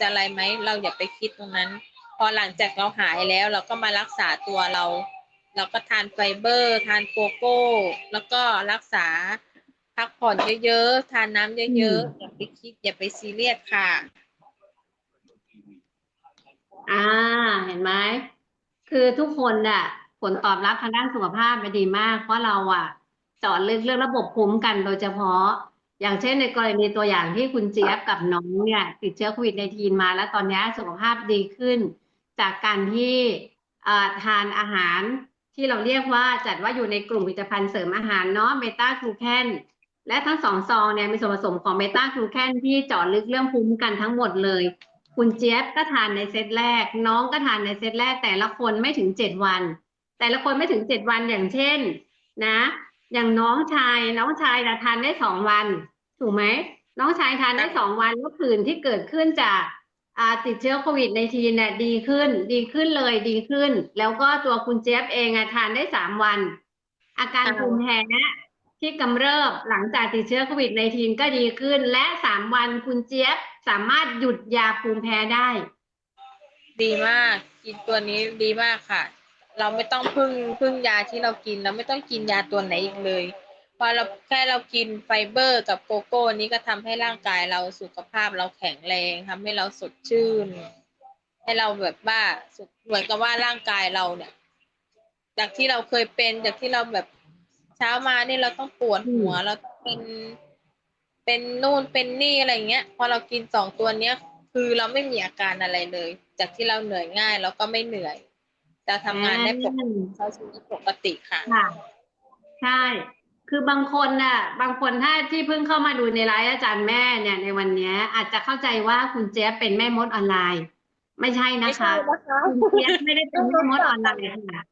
จะอะไรไหมเราอย่าไปคิดตรงนั้น พอหลังจากเราหายแล้วเราก็มารักษาตัวเรา เราก็ทานไฟเบอร์ ทานโกโก้ แล้วก็รักษาพักผ่อนเยอะๆทานน้ำเยอะๆอย่าไปคิดอย่าไปซีเรียสค่ะ อ่า เห็นไหมคือทุกคนน่ะ ผลตอบรับทางด้านสุขภาพมันดีมาก เพราะเราอะเจาะลึกเรื่องระบบภูมิคุ้มกันโดยเฉพาะ อย่างเช่นในกรณีตัวอย่างที่คุณเจี๊ยบกับน้องเนี่ย ติดเชื้อโควิดในทีนมา แล้วตอนนี้สุขภาพดีขึ้น จากการที่ทานอาหารที่เราเรียกว่าจัดว่าอยู่ในกลุ่มผลิตภัณฑ์เสริมอาหารเนาะเบต้ากลูแคนและทั้งสองซองเนี่ยมีส่วนผสมของเบต้ากลูแคนที่เจาะลึกเรื่องภูมิคุ้มกันทั้งหมดเลย คุณเจี๊ยบก็ทานในเซตแรก น้องก็ทานในเซตแรกแต่ละคนไม่ถึงเจ็ดวัน แต่ละคนไม่ถึงเจ็ดวันอย่างเช่น นะ อย่างน้องชายน้องชายนะทานได้สองวัน ถูกไหมน้องชายทานได้สองวันแล้วผื่นที่เกิดขึ้นจากติดเชื้อโควิดในทีเนี่ยดีขึ้น ดีขึ้นเลยดีขึ้น แล้วก็ตัวคุณเจี๊ยบเองอะทานได้สามวัน อาการภูมิแพ้ที่กำเริบหลังจากติดเชื้อโควิดในทีก็ดีขึ้น และสามวันคุณเจี๊ยบสามารถหยุดยาภูมิแพ้ได้ ดีมากกินตัวนี้ดีมากค่ะ เราไม่ต้องพึ่งพึ่งยาที่เรากิน เราไม่ต้องกินยาตัวไหนอีกเลยพอเราแค่เรากินไฟเบอร์กับโกโก้นี้ก็ทำให้ร่างกายเราสุขภาพเราแข็งแรงทำให้เราสดชื่น ให้เราแบบว่าเหมือนกับว่าร่างกายเราเนี่ย จากที่เราเคยเป็น จากที่เราแบบเช้ามานี่เราต้องปวดหัวเราต้องเป็นเป็นนู่นเป็นนี่อะไรเงี้ย พอเรากินสองตัวเนี้ย คือเราไม่มีอาการอะไรเลย จากที่เราเหนื่อยง่ายเราก็ไม่เหนื่อย จะทำงานได้ปกติใช้ชีวิตปกติค่ะ ค่ะ ใช่ คือบางคนน่ะ บางคนถ้าที่เพิ่งเข้ามาดูในไลฟ์อาจารย์แม่เนี่ยในวันเนี้ย อาจจะเข้าใจว่าคุณเจี๊ยบเป็นแม่มดออนไลน์ ไม่ใช่ไม่นะใช่คะนะคะ คุณเจี๊ยบไม่ได้เป็นแม่มดออนไลน์ค่ะ